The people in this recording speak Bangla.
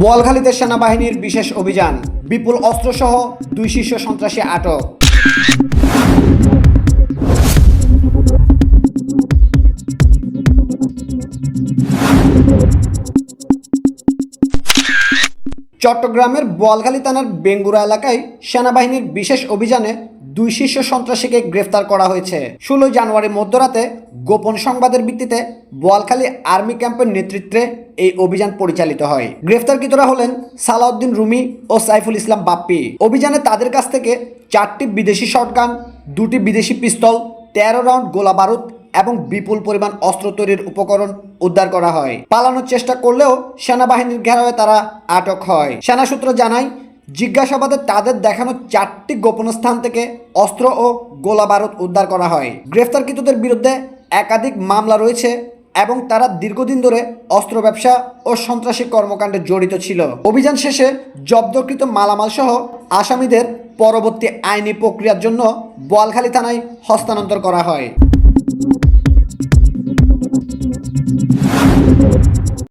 বোয়ালখালীতে সেনাবাহিনীর বিশেষ অভিযান, বিপুল অস্ত্রসহ দুই শীর্ষ সন্ত্রাসী আটক। চট্টগ্রামের বোয়ালখালী থানার বেঙ্গুরা এলাকায় সেনাবাহিনীর বিশেষ অভিযানে দুই শীর্ষ সন্ত্রাসীকে গ্রেফতার করা হয়েছে। ষোলোই জানুয়ারি মধ্যরাতে গোপন সংবাদের ভিত্তিতে বোয়ালখালী আর্মি ক্যাম্পের নেতৃত্বে এই অভিযান পরিচালিত হয়। গ্রেফতারকৃতরা হলেন সালাউদ্দিন রুমি ও সাইফুল ইসলাম বাপ্পি। অভিযানে তাদের কাছ থেকে চারটি বিদেশি শটগান, দুটি বিদেশি পিস্তল, তেরো রাউন্ড গোলা বারুদ এবং বিপুল পরিমাণ অস্ত্র তৈরির উপকরণ উদ্ধার করা হয়। পালানোর চেষ্টা করলেও সেনাবাহিনীর ঘেরাওয়ে তারা আটক হয়। সেনা সূত্র জানায় জিজ্ঞাসাবাদে তাদের দেখানো চারটি গোপন স্থান থেকে অস্ত্র ও গোলা বারুদ উদ্ধার করা হয়। গ্রেফতারকৃতদের বিরুদ্ধে একাধিক মামলা রয়েছে এবং তারা দীর্ঘদিন ধরে অস্ত্র ব্যবসা ও সন্ত্রাসী কর্মকাণ্ডে জড়িত ছিল। অভিযান শেষে জব্দকৃত মালামাল সহ আসামিদের পরবর্তী আইনি প্রক্রিয়ার জন্য বোয়ালখালী থানায় হস্তান্তর করা হয়।